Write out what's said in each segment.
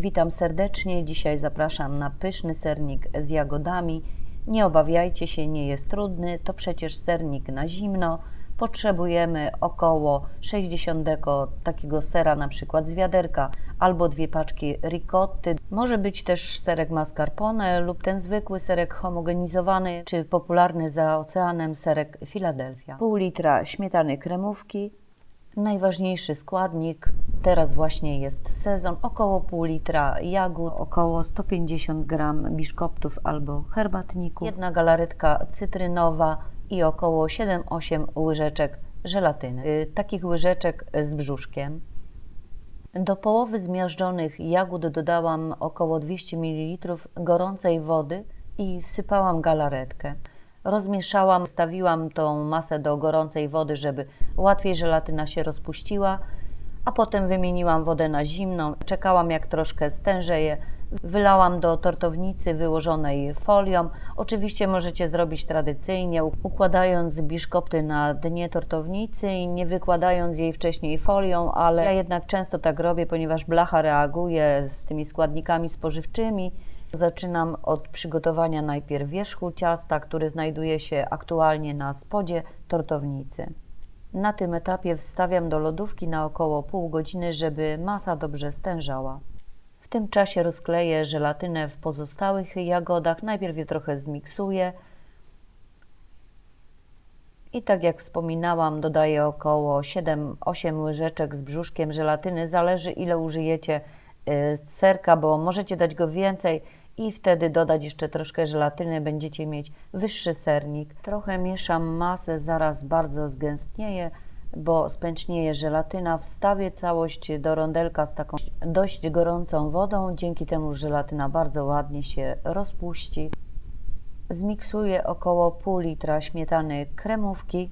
Witam serdecznie. Dzisiaj zapraszam na pyszny sernik z jagodami. Nie obawiajcie się, nie jest trudny. To przecież sernik na zimno. Potrzebujemy około 60 deko takiego sera, na przykład z wiaderka, albo dwie paczki ricotty. Może być też serek mascarpone lub ten zwykły serek homogenizowany, czy popularny za oceanem serek Philadelphia. Pół litra śmietany kremówki, Najważniejszy składnik, teraz właśnie jest sezon, około pół litra jagód, około 150 gram biszkoptów albo herbatników, jedna galaretka cytrynowa i około 7-8 łyżeczek żelatyny. Y, Takich łyżeczek z brzuszkiem. Do połowy zmiażdżonych jagód dodałam około 200 ml gorącej wody i wsypałam galaretkę. Rozmieszałam, stawiłam tą masę do gorącej wody, żeby łatwiej żelatyna się rozpuściła, a potem wymieniłam wodę na zimną. Czekałam jak troszkę stężeje. Wylałam do tortownicy wyłożonej folią. Oczywiście możecie zrobić tradycyjnie, układając biszkopty na dnie tortownicy i nie wykładając jej wcześniej folią, ale ja jednak często tak robię, ponieważ blacha reaguje z tymi składnikami spożywczymi. Zaczynam od przygotowania najpierw wierzchu ciasta, który znajduje się aktualnie na spodzie tortownicy. Na tym etapie wstawiam do lodówki na około pół godziny, żeby masa dobrze stężała. W tym czasie rozkleję żelatynę w pozostałych jagodach. Najpierw je trochę zmiksuję. I tak jak wspominałam, dodaję około 7-8 łyżeczek z brzuszkiem żelatyny. Zależy ile użyjecie y, serka, bo możecie dać go więcej i wtedy dodać jeszcze troszkę żelatyny, będziecie mieć wyższy sernik. Trochę mieszam masę, zaraz bardzo zgęstnieje, bo spęcznieje żelatyna. Wstawię całość do rondelka z taką dość gorącą wodą, dzięki temu żelatyna bardzo ładnie się rozpuści. Zmiksuję około pół litra śmietany kremówki,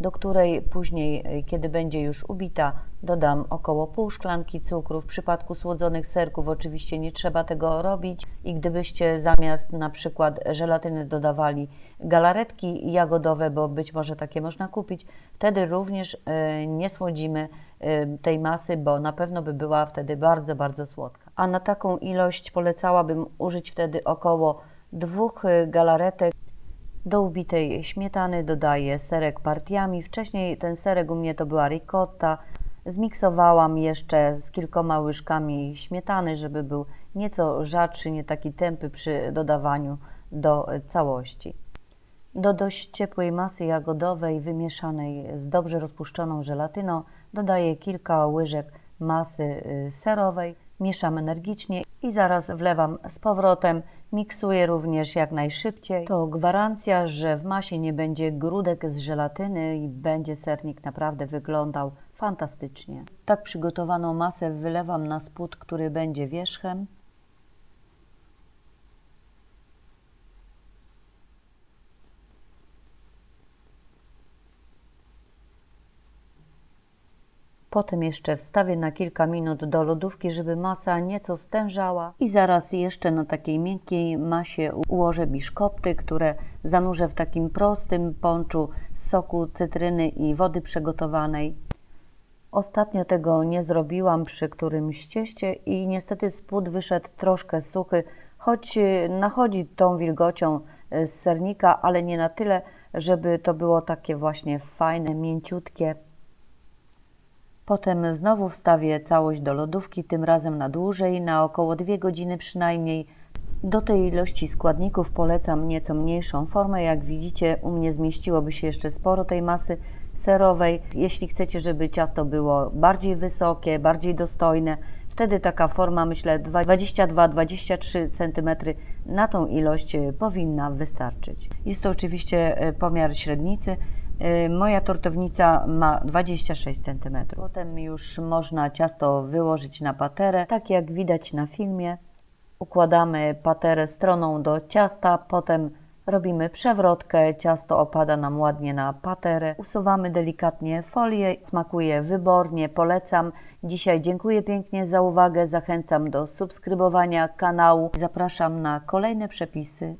do której później, kiedy będzie już ubita, dodam około pół szklanki cukru. W przypadku słodzonych serków oczywiście nie trzeba tego robić i gdybyście zamiast na przykład żelatyny dodawali galaretki jagodowe, bo być może takie można kupić, wtedy również e, nie słodzimy e, tej masy, bo na pewno by była wtedy bardzo, bardzo słodka. A na taką ilość polecałabym użyć wtedy około dwóch galaretek do ubitej śmietany dodaję serek partiami. Wcześniej ten serek u mnie to była ricotta. Zmiksowałam jeszcze z kilkoma łyżkami śmietany, żeby był nieco rzadszy, nie taki tępy przy dodawaniu do całości. Do dość ciepłej masy jagodowej wymieszanej z dobrze rozpuszczoną żelatyną dodaję kilka łyżek masy y, serowej. Mieszam energicznie i zaraz wlewam z powrotem. Miksuję również jak najszybciej. To gwarancja, że w masie nie będzie grudek z żelatyny i będzie sernik naprawdę wyglądał fantastycznie. Tak przygotowaną masę wylewam na spód, który będzie wierzchem. Potem jeszcze wstawię na kilka minut do lodówki, żeby masa nieco stężała i zaraz jeszcze na takiej miękkiej masie ułożę biszkopty, które zanurzę w takim prostym ponczu z soku cytryny i wody przygotowanej. Ostatnio tego nie zrobiłam przy którymś cieście i niestety spód wyszedł troszkę suchy, choć nachodzi tą wilgocią z sernika, ale nie na tyle, żeby to było takie właśnie fajne, mięciutkie. Potem znowu wstawię całość do lodówki, tym razem na dłużej, na około 2 godziny przynajmniej. Do tej ilości składników polecam nieco mniejszą formę. Jak widzicie, u mnie zmieściłoby się jeszcze sporo tej masy serowej. Jeśli chcecie, żeby ciasto było bardziej wysokie, bardziej dostojne, wtedy taka forma, myślę, 22-23 cm na tą ilość powinna wystarczyć. Jest to oczywiście e, pomiar średnicy. Y, moja tortownica ma 26 cm. Potem już można ciasto wyłożyć na paterę, tak jak widać na filmie. Układamy paterę stroną do ciasta, potem robimy przewrotkę, ciasto opada nam ładnie na paterę. Usuwamy delikatnie folię, smakuje wybornie, polecam. Dzisiaj dziękuję pięknie za uwagę, zachęcam do subskrybowania kanału. Zapraszam na kolejne przepisy